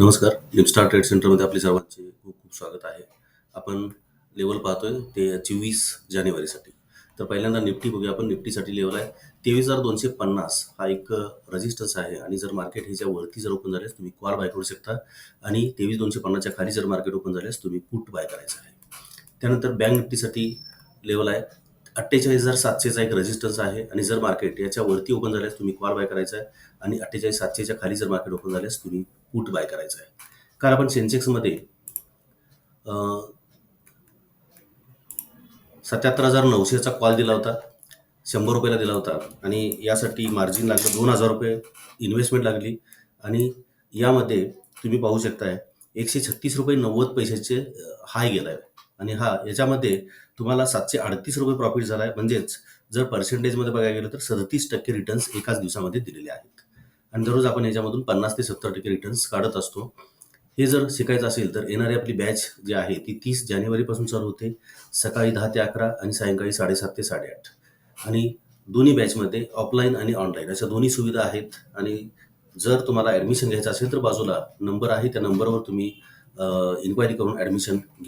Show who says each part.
Speaker 1: नमस्कार. लिपस्टार ट्रेड सेंटरमध्ये आपले सर्वांचे खूप खूप स्वागत आहे. आपण लेवल पाहतोय ते चोवीस जानेवारीसाठी. तर पहिल्यांदा निफ्टी बघूया. आपण निफ्टीसाठी लेवल आहे. तेवीस हजार दोनशे पन्नास हा एक रजिस्टन्स आहे. आणि जर मार्केट ह्याच्या वरती जर ओपन झाल्यास तुम्ही कॉल बाय करू शकता. आणि तेवीस दोनशे पन्नासच्या खाली जर मार्केट ओपन झाल्यास तुम्ही पुट बाय करायचं आहे. त्यानंतर बँक निफ्टीसाठी लेवल आहे. अठ्ठेचाळीस हजार सातशेचा एक रेजिस्टन्स आहे. आणि जर मार्केट याच्या वरती ओपन झाल्यास तुम्ही कॉल बाय करायचा आहे. आणि अठ्ठेचाळीस सातशेच्या खाली जर मार्केट ओपन झाल्यास तुम्ही पुट बाय करायचं आहे. काल आपण सेन्सेक्समध्ये सत्याहत्तर हजार नऊशेचा कॉल दिला होता शंभर रुपयाला दिला होता आणि यासाठी मार्जिन लागलं दोन हजार रुपये इन्व्हेस्टमेंट लागली आणि यामध्ये तुम्ही पाहू शकताय एकशे छत्तीस रुपये नव्वद पैशाचे हाय गेला आहे आणि हा याच्यामध्ये तुम्हाला सातशे अडतीस रुपये प्रॉफिट झाला आहे म्हणजेच जर पर्सेंटेजमध्ये बघायला गेलं तर सदतीस टक्के रिटर्न्स एकाच दिवसामध्ये दिलेले आहेत. आणि दररोज आपण याच्यामधून पन्नास ते सत्तर टक्के रिटर्न्स काढत असतो. हे जर शिकायचं असेल तर येणारी आपली बॅच जी आहे ती तीस जानेवारीपासून चालू होते. सकाळी दहा ते अकरा आणि सायंकाळी साडेसात ते साडेआठ. आणि दोन्ही बॅचमध्ये ऑफलाईन आणि ऑनलाईन अशा दोन्ही सुविधा आहेत. आणि जर तुम्हाला ॲडमिशन घ्यायचं असेल तर बाजूला नंबर आहे. त्या नंबरवर तुम्ही इन्क्वायरी करून ॲडमिशन